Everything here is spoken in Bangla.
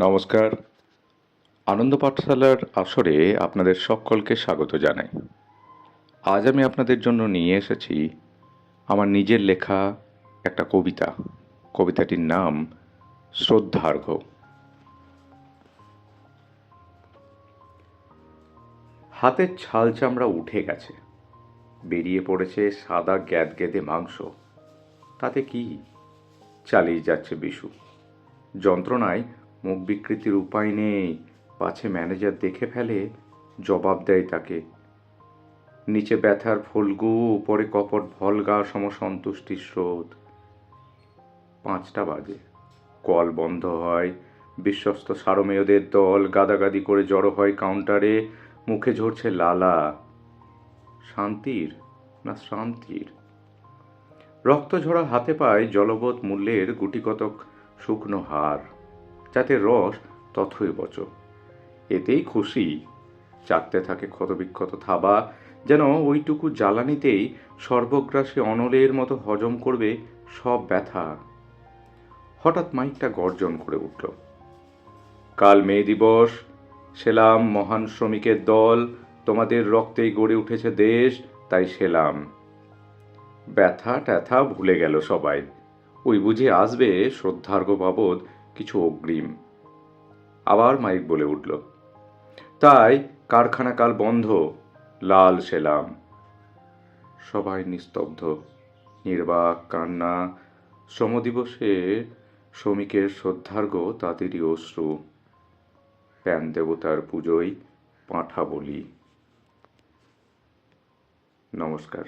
নমস্কার। আনন্দ পাঠশালার আসরে আপনাদের সকলকে স্বাগত জানাই। আজ আমি আপনাদের জন্য নিয়ে এসেছি আমার নিজের লেখা একটা কবিতা। কবিতাটির নাম শ্রদ্ধার্ঘ। হাতের ছাল চামড়া উঠে গেছে। বেরিয়ে পড়েছে সাদা গ্যাদ গেদে মাংস। তাতে কি? চালিয়ে যাচ্ছে বিশু। যন্ত্রণায় মুখ বিকৃতির উপায় নেই। পাছে ম্যানেজার দেখে ফেলে, জবাব দেয় তাকে। নিচে ব্যথার ফলগু, উপরে কপট ভলগা সম সন্তুষ্টির স্রোত। পাঁচটা বাজে। কল বন্ধ হয়। বিশ্বস্ত সারমেয়দের দল গাদাগাদি করে জড়ো হয় কাউন্টারে। মুখে ঝরছে লালা। শান্তির না শান্তির রক্ত ঝরা হাতে পায় জলবৎ মূল্যের গুটিকতক শুকনো হার। যাতে রস তথই বচ। এতেই খুশি। চাটতে থাকে ক্ষতবিক্ষত থাবা, যেন ওইটুকু জ্বালানিতেই সর্বগ্রাসী অনলের মতো হজম করবে সব ব্যথা। হঠাৎ মাইকটা গর্জন করে উঠল। কাল মে দিবস, সেলাম মহান শ্রমিকের দল, তোমাদের রক্তেই গড়ে উঠেছে দেশ, তাই সেলাম। ব্যথা ট্যাথা ভুলে গেল সবাই। ওই বুঝে আসবে শ্রদ্ধার্ঘ বাবদ কিছু অগ্রিম। আবার মাইক বলে উঠল, তাই কারখানা কাল বন্ধ, লাল সেলাম। সবাই নিস্তব্ধ, নির্বাক কান্না, শ্রমদিবসে শ্রমিকের শ্রদ্ধার্ঘ তাদেরই অশ্রু। প্যান দেবতার পুজোয় পাঁঠা বলি। নমস্কার।